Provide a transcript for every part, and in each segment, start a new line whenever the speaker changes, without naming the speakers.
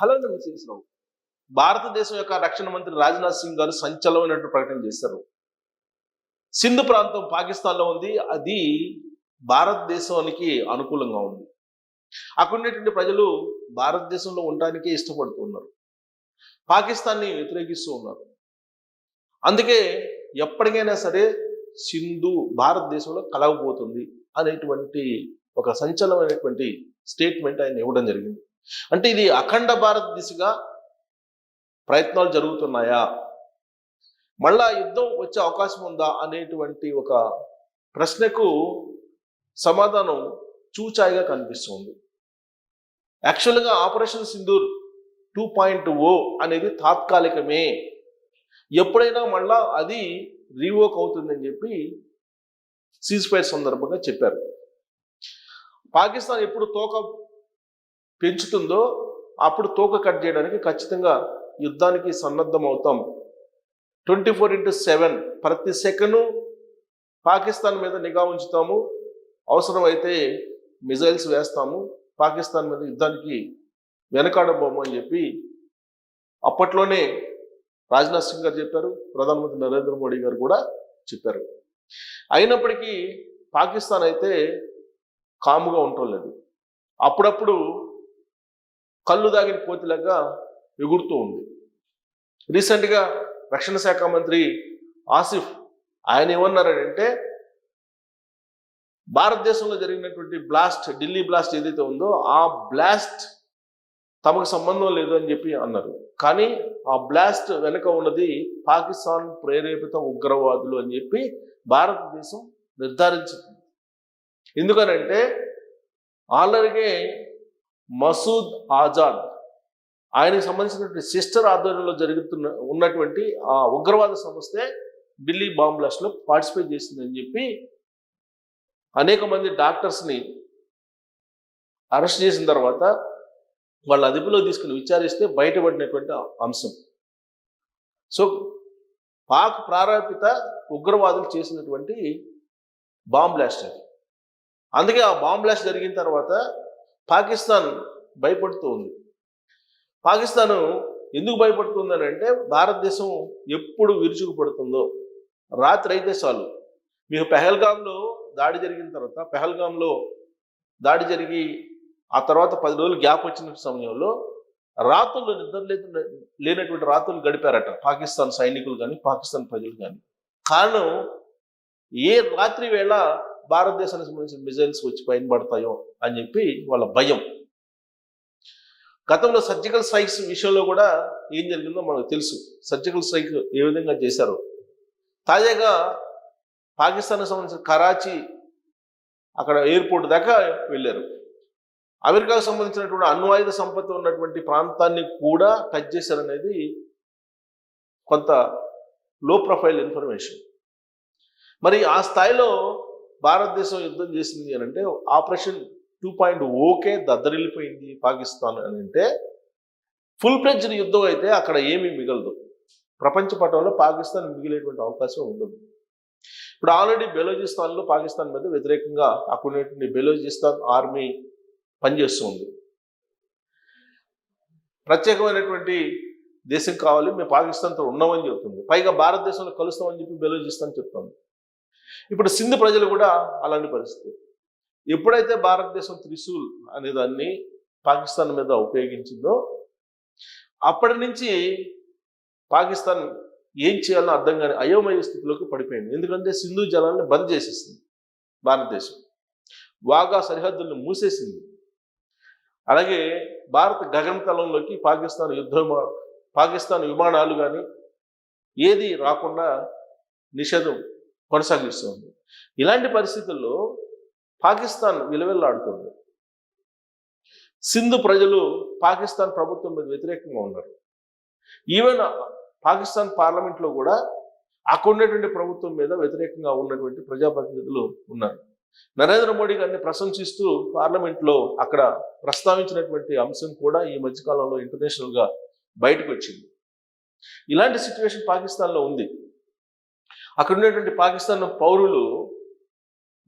Hello Sri Rao భారతదేశం యొక్క రక్షణ మంత్రి రాజ్నాథ్ సింగ్ గారు సంచలనమైనటువంటి ప్రకటన చేశారు. సింధు ప్రాంతం పాకిస్తాన్లో ఉంది. అది భారతదేశానికి అనుకూలంగా ఉంది. అక్కడ ప్రజలు భారతదేశంలో ఉండడానికే ఇష్టపడుతున్నారు. పాకిస్తాన్ని వ్యతిరేకిస్తూ ఉన్నారు. అందుకే ఎప్పటికైనా సరే సింధు భారతదేశంలో కలవబోతుంది అనేటువంటి ఒక సంచలనమైనటువంటి స్టేట్మెంట్ ఆయన ఇవ్వడం జరిగింది. అంటే ఇది అఖండ భారత్ దిశగా ప్రయత్నాలు జరుగుతున్నాయా? మళ్ళా యుద్ధం వచ్చే అవకాశం ఉందా అనేటువంటి ఒక ప్రశ్నకు సమాధానం చూచాయిగా కనిపిస్తుంది. యాక్చువల్గా operation Sindoor two point O అనేది తాత్కాలికమే. ఎప్పుడైనా మళ్ళా అది రీవోక్ అవుతుందని చెప్పి సీజ్ ఫైర్ సందర్భంగా చెప్పారు. పాకిస్తాన్ ఎప్పుడు తోక పెంచుతుందో అప్పుడు తోక కట్ చేయడానికి ఖచ్చితంగా యుద్ధానికి సన్నద్ధం అవుతాం ట్వంటీ ఫోర్ ఇంటూ సెవెన్ ప్రతి సెకండు పాకిస్తాన్ మీద నిఘా ఉంచుతాము. అవసరమైతే మిజైల్స్ వేస్తాము. పాకిస్తాన్ మీద యుద్ధానికి వెనకాడబోము అని చెప్పి అప్పట్లోనే రాజ్నాథ్ సింగ్ గారు చెప్పారు. ప్రధానమంత్రి నరేంద్ర మోడీ గారు కూడా చెప్పారు. అయినప్పటికీ పాకిస్తాన్ అయితే కాముగా ఉండటం లేదు. అప్పుడప్పుడు కళ్ళు దాగిన కోతిలాగా ఎగురుతూ ఉంది. రీసెంట్గా రక్షణ శాఖ మంత్రి ఆసిఫ్ ఆయన ఏమన్నారంటే భారతదేశంలో జరిగినటువంటి బ్లాస్ట్ ఢిల్లీ బ్లాస్ట్ ఏదైతే ఉందో ఆ బ్లాస్ట్ తమకు సంబంధం లేదు అని చెప్పి అన్నారు. కానీ ఆ బ్లాస్ట్ వెనుక ఉన్నది పాకిస్తాన్ ప్రేరేపిత ఉగ్రవాదులు అని చెప్పి భారతదేశం నిర్ధారించింది. ఎందుకనంటే ఆల్రెడీ మసూద్ ఆజాద్. ఆయనకు సంబంధించినటువంటి సిస్టర్ ఆధ్వర్యంలో జరుగుతున్న ఉన్నటువంటి ఆ ఉగ్రవాద సంస్థే ఢిల్లీ బాంబ్ బ్లాస్ట్లో పార్టిసిపేట్ చేసిందని చెప్పి అనేక మంది డాక్టర్స్ని అరెస్ట్ చేసిన తర్వాత వాళ్ళ అదుపులో తీసుకుని విచారిస్తే బయటపడినటువంటి అంశం. సో పాక్ ప్రారంభిత ఉగ్రవాదులు చేసినటువంటి బాంబ్ బ్లాస్ట్ అది. అందుకే ఆ బాంబ్ బ్లాస్ట్ జరిగిన తర్వాత పాకిస్తాన్ భయపడుతూ ఉంది. పాకిస్తాన్ ఎందుకు భయపడుతుందని అంటే భారతదేశం ఎప్పుడు విరుచుకుపడుతుందో. రాత్రి అయితే చాలు. మీకు పెహల్గాంలో దాడి జరిగిన తర్వాత పెహల్గాంలో దాడి జరిగి ఆ తర్వాత పది రోజులు గ్యాప్ వచ్చిన సమయంలో రాత్రులు నిద్ర లేనటువంటి రాత్రులు గడిపారట. పాకిస్తాన్ సైనికులు కానీ పాకిస్తాన్ ప్రజలు కానీ కారణం ఏ రాత్రి వేళ భారతదేశానికి సంబంధించిన మిజైల్స్ వచ్చి పైన పడతాయో అని చెప్పి వాళ్ళ భయం. గతంలో సర్జికల్ స్ట్రైక్స్ విషయంలో కూడా ఏం జరిగిందో మనకు తెలుసు. సర్జికల్ స్ట్రైక్ ఏ విధంగా చేశారు. తాజాగా పాకిస్తాన్కి సంబంధించిన కరాచీ అక్కడ ఎయిర్పోర్ట్ దాకా వెళ్ళారు. అమెరికాకు సంబంధించినటువంటి అణ్వాయుధ సంపత్తి ఉన్నటువంటి ప్రాంతాన్ని కూడా టచ్ చేశారనేది కొంత లో ప్రొఫైల్ ఇన్ఫర్మేషన్ మరి ఆ స్థాయిలో భారతదేశం యుద్ధం చేసింది అని అంటే ఆపరేషన్ టూ పాయింట్ ఓకే దద్దరిల్లిపోయింది పాకిస్తాన్ అని అంటే ఫుల్ ప్లెజ్డ్ యుద్ధం అయితే అక్కడ ఏమీ మిగలదు. ప్రపంచ పటంలో పాకిస్తాన్ మిగిలేటువంటి అవకాశం ఉండదు. ఇప్పుడు ఆల్రెడీ బెలోజిస్తాన్లో పాకిస్తాన్ మీద వ్యతిరేకంగా అక్కడ బెలోజిస్తాన్ ఆర్మీ పనిచేస్తుంది. ప్రత్యేకమైనటువంటి దేశం కావాలి మేము పాకిస్తాన్తో ఉన్నామని చెప్తుంది. పైగా భారతదేశంలో కలుస్తామని చెప్పి బెలోజిస్తాన్ చెప్తుంది. ఇప్పుడు సింధు ప్రజలు కూడా అలాంటి పరిస్థితి. ఎప్పుడైతే భారతదేశం త్రిశూల్ అనే దాన్ని పాకిస్తాన్ మీద ఉపయోగించిందో అప్పటి నుంచి పాకిస్తాన్ ఏం చేయాలో అర్థం కాని అయోమయ స్థితిలోకి పడిపోయింది. ఎందుకంటే సింధు జలాన్ని బంద్ చేసేసింది భారతదేశం. వాగా సరిహద్దులను మూసేసింది. అలాగే భారత గగనతలంలోకి పాకిస్తాన్ యుద్ధ పాకిస్తాన్ విమానాలు కానీ ఏది రాకుండా నిషేధం కొనసాగిస్తుంది. ఇలాంటి పరిస్థితుల్లో పాకిస్తాన్ విలువెల్లాడుతుంది. సింధు ప్రజలు పాకిస్తాన్ ప్రభుత్వం మీద వ్యతిరేకంగా ఉన్నారు. ఈవెన్ పాకిస్తాన్ పార్లమెంట్లో కూడా అక్కడ ఉన్నటువంటి ప్రభుత్వం మీద వ్యతిరేకంగా ఉన్నటువంటి ప్రజాప్రతినిధులు ఉన్నారు. నరేంద్ర మోడీ గారిని ప్రశంసిస్తూ పార్లమెంట్లో అక్కడ ప్రస్తావించినటువంటి అంశం కూడా ఈ మధ్యకాలంలో ఇంటర్నేషనల్గా బయటకు వచ్చింది. ఇలాంటి సిచ్యువేషన్ పాకిస్తాన్లో ఉంది. అక్కడ ఉండేటువంటి పాకిస్తాన్ పౌరులు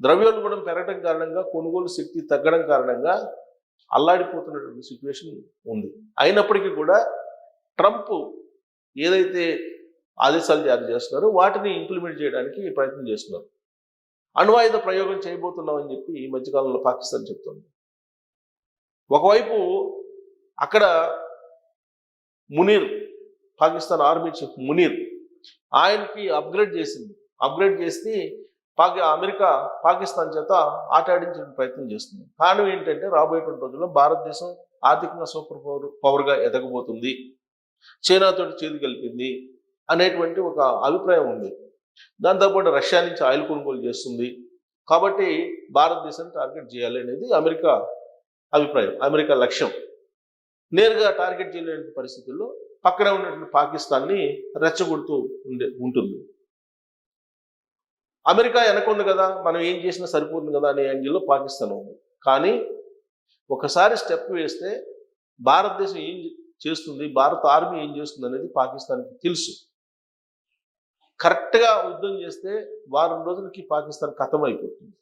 ద్రవ్యోల్బణం పెరగడం కారణంగా కొనుగోలు శక్తి తగ్గడం కారణంగా అల్లాడిపోతున్నటువంటి సిచ్యువేషన్ ఉంది. అయినప్పటికీ కూడా ట్రంప్ ఏదైతే ఆదేశాలు జారీ చేస్తున్నారో వాటిని ఇంప్లిమెంట్ చేయడానికి ప్రయత్నం చేస్తున్నారు. అణ్వాయుధ ప్రయోగం చేయబోతున్నామని చెప్పి ఈ మధ్యకాలంలో పాకిస్తాన్ చెప్తుంది. ఒకవైపు అక్కడ మునీర్ పాకిస్తాన్ ఆర్మీ చీఫ్ మునీర్ ఆయనకి అప్గ్రేడ్ చేసింది. అప్గ్రేడ్ చేసి పాకి అమెరికా పాకిస్తాన్ చేత ఆటాడించే ప్రయత్నం చేస్తుంది. కారణం ఏంటంటే రాబోయేటువంటి రోజుల్లో భారతదేశం ఆర్థికంగా సూపర్ పవర్ పవర్గా ఎదగబోతుంది. చైనాతో చేతి కలిపింది అనేటువంటి ఒక అభిప్రాయం ఉంది. దాంతోపాటు రష్యా నుంచి ఆయిల్ కొనుగోలు చేస్తుంది. కాబట్టి భారతదేశాన్ని టార్గెట్ చేయాలి అనేది అమెరికా అభిప్రాయం అమెరికా లక్ష్యం. నేరుగా టార్గెట్ చేయలేని పరిస్థితుల్లో పక్కన ఉన్నటువంటి పాకిస్తాన్ని రెచ్చగొడుతూ ఉండే ఉంటుంది. అమెరికా వెనకుంది కదా మనం ఏం చేసినా సరిపోతుంది కదా అనే యాంగిల్లో పాకిస్తాన్ ఉంది. కానీ ఒకసారి స్టెప్ వేస్తే భారతదేశం ఏం చేస్తుంది భారత ఆర్మీ ఏం చేస్తుంది అనేది పాకిస్తాన్కి తెలుసు. కరెక్ట్గా యుద్ధం చేస్తే వారం రోజులకి పాకిస్తాన్ ఖతం అయిపోతుంది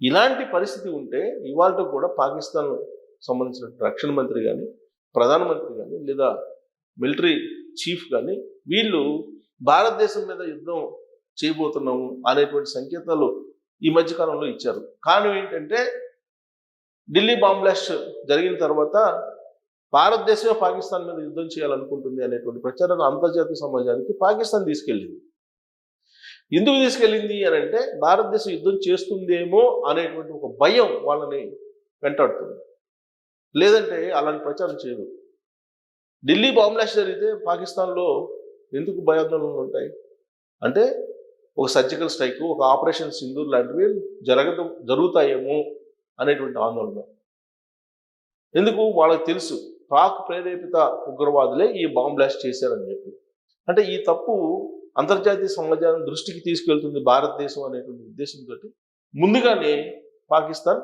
ఇలాంటి పరిస్థితి ఉంటే ఇవాళ కూడా పాకిస్తాన్ సంబంధించిన రక్షణ మంత్రి కానీ ప్రధానమంత్రి కానీ లేదా మిలిటరీ చీఫ్ కానీ వీళ్ళు భారతదేశం మీద యుద్ధం చేయబోతున్నాము అనేటువంటి సంకేతాలు ఈ మధ్యకాలంలో ఇచ్చారు. కారణం ఏంటంటే ఢిల్లీ బాంబ్ బ్లాస్ట్ జరిగిన తర్వాత భారతదేశమే పాకిస్తాన్ మీద యుద్ధం చేయాలనుకుంటుంది అనేటువంటి ప్రచారాన్ని అంతర్జాతీయ సమాజానికి పాకిస్తాన్ తీసుకెళ్ళింది. ఎందుకు తీసుకెళ్ళింది అని అంటే భారతదేశం యుద్ధం చేస్తుందేమో అనేటువంటి ఒక భయం వాళ్ళని వెంటాడుతుంది. లేదంటే అలాంటి ప్రచారం చేయదు ఢిల్లీ బాంబ్ బ్లాస్ట్ జరిగితే పాకిస్తాన్లో ఎందుకు భయాందోళనలు ఉంటాయి? అంటే ఒక సర్జికల్ స్ట్రైక్ ఒక ఆపరేషన్ సింధూర్ లాంటివి జరగదు జరుగుతాయేమో అనేటువంటి ఆందోళన. ఎందుకు? వాళ్ళకి తెలుసు. పాక్ ప్రేరేపిత ఉగ్రవాదులే ఈ బాంబ్ బ్లాస్ట్ చేశారని చెప్పి. అంటే ఈ తప్పు అంతర్జాతీయ సమాజాన్ని దృష్టికి తీసుకెళ్తుంది భారతదేశం అనేటువంటి ఉద్దేశంతో ముందుగానే పాకిస్తాన్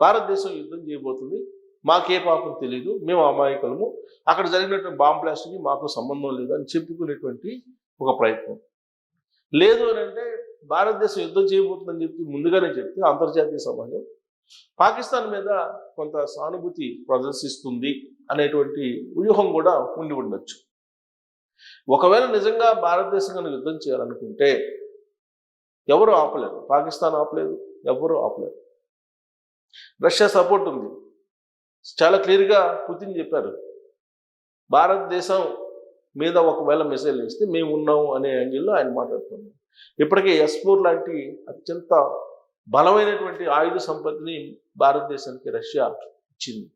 భారతదేశం యుద్ధం చేయబోతుంది. మాకే పాపం తెలియదు మేము అమాయకులము. అక్కడ జరిగినటువంటి బాంబ్ బ్లాస్ట్కి మాకు సంబంధం లేదు అని చెప్పుకునేటువంటి ఒక ప్రయత్నం. లేదు అని అంటే భారతదేశం యుద్ధం చేయబోతుందని చెప్పి ముందుగానే చెప్తే అంతర్జాతీయ సమాజం పాకిస్తాన్ మీద కొంత సానుభూతి ప్రదర్శిస్తుంది అనేటువంటి వ్యూహం కూడా ఉండి ఉండొచ్చు. ఒకవేళ నిజంగా భారతదేశం కనుక యుద్ధం చేయాలనుకుంటే ఎవరు ఆపలేరు? పాకిస్తాన్ ఆపలేదు ఎవరు ఆపలేరు? రష్యా సపోర్ట్ ఉంది. చాలా క్లియర్గా పుతిన్ చెప్పారు. భారతదేశం మీద ఒకవేళ మెసేజ్ ఇస్తే మేము ఉన్నాము అనే యాంగిల్లో ఆయన మాట్లాడుతున్నాం ఇప్పటికే ఎస్పోర్ లాంటి అత్యంత బలమైనటువంటి ఆయుధ సంపత్తిని భారతదేశానికి రష్యా ఇచ్చింది.